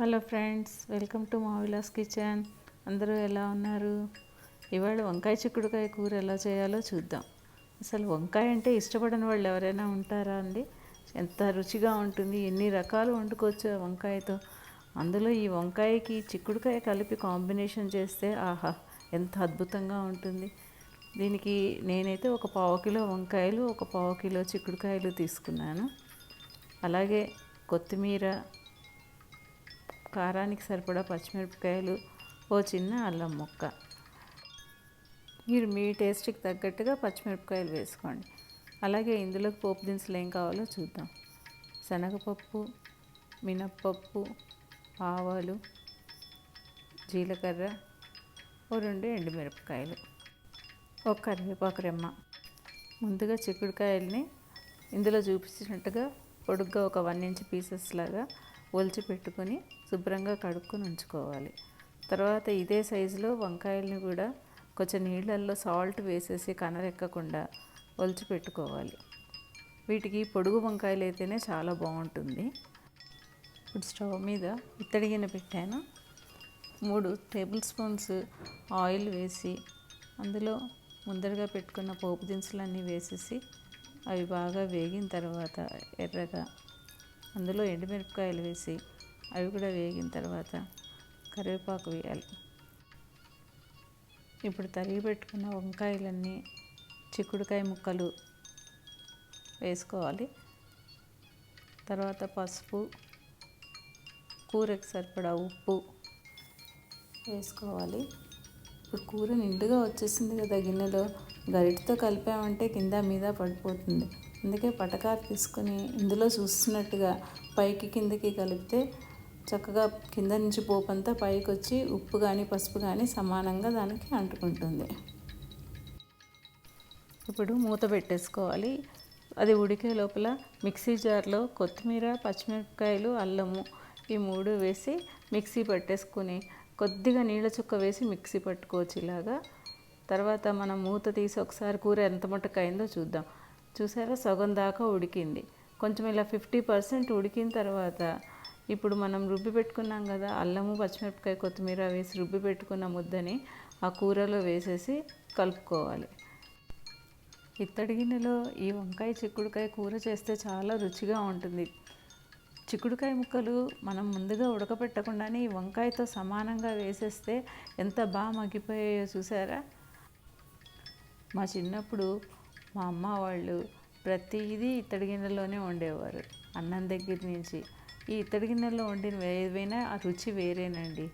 Hello friends welcome to Mavilas kitchen. అందరూ ఎలా ఉన్నారు? ఇవాళ వంకాయ చిక్కుడుకాయ కూర ఎలా చేయాలో చూద్దాం. అసలు వంకాయ అంటే ఇష్టపడని వాళ్ళు ఎవరైనా ఉంటారా అండి? ఎంత రుచిగా ఉంటుంది ఎన్ని రకాలు వండుకోవచ్చు ఆ వంకాయతో. అందులో ఈ వంకాయకి చిక్కుడుకాయ కలిపి కాంబినేషన్ చేస్తే ఆహా ఎంత అద్భుతంగా ఉంటుంది. దీనికి నేనైతే ఒక పావు కిలో వంకాయలు ఒక పావు కిలో చిక్కుడుకాయలు తీసుకున్నాను. అలాగే కొత్తిమీర కారానికి సరిపడా పచ్చిమిరపకాయలు ఓ చిన్న అల్లం ముక్క. మీరు మీ టేస్ట్కి తగ్గట్టుగా పచ్చిమిరపకాయలు వేసుకోండి. అలాగే ఇందులోకి పోపు దినుసులు ఏం కావాలో చూద్దాం. శనగపప్పు మినప్పప్పు ఆవాలు జీలకర్ర ఓ రెండు ఎండుమిరపకాయలు ఒక కరివేపాకు రెమ్మ. ముందుగా చిక్కుడుకాయల్ని ఇందులో చూపించినట్టుగా పొడుగ్గా ఒక వన్ ఇంచ్ పీసెస్ లాగా ఒలిచి పెట్టుకొని శుభ్రంగా కడుక్కొని ఉంచుకోవాలి. తర్వాత ఇదే సైజులో వంకాయల్ని కూడా కొంచెం నీళ్ళల్లో సాల్ట్ వేసేసి కనరెక్కకుండా ఒలిచి పెట్టుకోవాలి. వీటికి పొడుగు వంకాయలు అయితేనే చాలా బాగుంటుంది. ఇప్పుడు స్టవ్ మీద ఇత్తడి గిన్నె పెట్టాను. మూడు టేబుల్ స్పూన్స్ ఆయిల్ వేసి అందులో ముందరగా పెట్టుకున్న పోపు దినుసులన్నీ వేసేసి అవి బాగా వేగిన తర్వాత ఎర్రగా అందులో ఎండుమిరపకాయలు వేసి అవి కూడా వేగిన తర్వాత కరివేపాకు వేయాలి. ఇప్పుడు తరిగి పెట్టుకున్న వంకాయలన్నీ చిక్కుడుకాయ ముక్కలు వేసుకోవాలి. తర్వాత పసుపు కూరకి సరిపడా ఉప్పు వేసుకోవాలి. ఇప్పుడు కూర నిండుగా వచ్చేసింది కదా గిన్నెలో గరిటతో కలిపామంటే కింద మీద పడిపోతుంది. అందుకే పటకారు తీసుకొని ఇందులో చూస్తున్నట్టుగా పైకి కిందకి కలిపితే చక్కగా కింద నుంచి పోపంతా పైకి వచ్చి ఉప్పు కానీ పసుపు కానీ సమానంగా దానికి అంటుకుంటుంది. ఇప్పుడు మూత పెట్టేసుకోవాలి. అది ఉడికే లోపల మిక్సీ జార్లో కొత్తిమీర పచ్చిమిరపకాయలు అల్లము ఈ మూడు వేసి మిక్సీ పట్టేసుకొని కొద్దిగా నీళ్ళ చుక్క వేసి మిక్సీ పట్టుకోవచ్చు ఇలాగా. తర్వాత మనం మూత తీసి ఒకసారి కూర ఎంత మటుకైందో చూద్దాం. చూసారా? సగం దాకా ఉడికింది. కొంచెం ఇలా ఫిఫ్టీ పర్సెంట్ ఉడికిన తర్వాత ఇప్పుడు మనం రుబ్బి పెట్టుకున్నాం కదా అల్లము పచ్చిమిరపకాయ కొత్తిమీర వేసి రుబ్బి పెట్టుకున్న ముద్దని ఆ కూరలో వేసేసి కలుపుకోవాలి. ఇత్తడి గిన్నెలో ఈ వంకాయ చిక్కుడుకాయ కూర చేస్తే చాలా రుచిగా ఉంటుంది. చిక్కుడుకాయ ముక్కలు మనం ముందుగా ఉడకపెట్టకుండానే ఈ వంకాయతో సమానంగా వేసేస్తే ఎంత బాగా మగ్గిపోయాయో చూసారా? మా చిన్నప్పుడు మా అమ్మ వాళ్ళు ప్రతిదీ ఇత్తడి గిన్నెలోనే వండేవారు. అన్నం దగ్గర నుంచి. ఈ ఇత్తడి గిన్నెలో వండిన ఏవైనా ఆ రుచి వేరేనండి.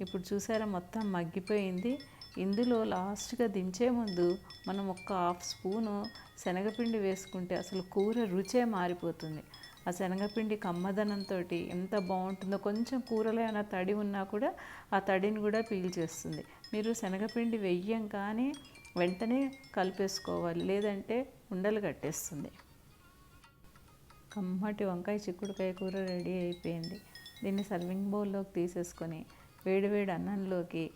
ఇప్పుడు చూసారా మొత్తం మగ్గిపోయింది. ఇందులో లాస్ట్గా దించే ముందు మనం ఒక్క హాఫ్ స్పూను శనగపిండి వేసుకుంటే అసలు కూర రుచే మారిపోతుంది. ఆ శనగపిండి కమ్మదనంతో ఎంత బాగుంటుందో కొంచెం కూరలో ఏమైనా తడి ఉన్నా కూడా ఆ తడిని కూడా పీల్చేస్తుంది. మీరు శనగపిండి వెయ్యం కానీ వెంటనే కలిపేసుకోవాలి లేదంటే ఉండలు కట్టేస్తుంది. కమ్మటి వంకాయ చిక్కుడుకాయ కూర రెడీ అయిపోయింది. దీన్ని సర్వింగ్ బౌల్లోకి తీసేసుకొని వేడివేడి అన్నంలోకి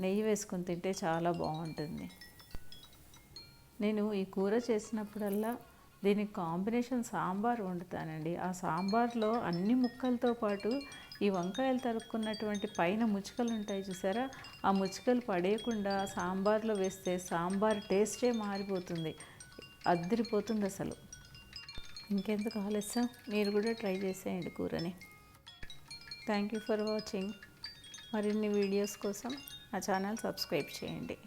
నెయ్యి వేసుకొని తింటే చాలా బాగుంటుంది. నేను ఈ కూర చేసినప్పుడల్లా దీనికి కాంబినేషన్ సాంబార్ వండుతానండి. ఆ సాంబార్లో అన్ని ముక్కలతో పాటు ఈ వంకాయలు తరుక్కున్నటువంటి పైన ముచ్చుకలు ఉంటాయి చూసారా? ఆ ముచ్చుకలు పడేయకుండా సాంబార్లో వేస్తే సాంబార్ టేస్టే మారిపోతుంది. అద్దరిపోతుంది అసలు. ఇంకెందుకు ఆలస్యం? మీరు కూడా ట్రై చేసేయండి కూరని. Thank you for watching. మరిన్ని వీడియోస్ కోసం నా ఛానల్ సబ్స్క్రైబ్ చేయండి.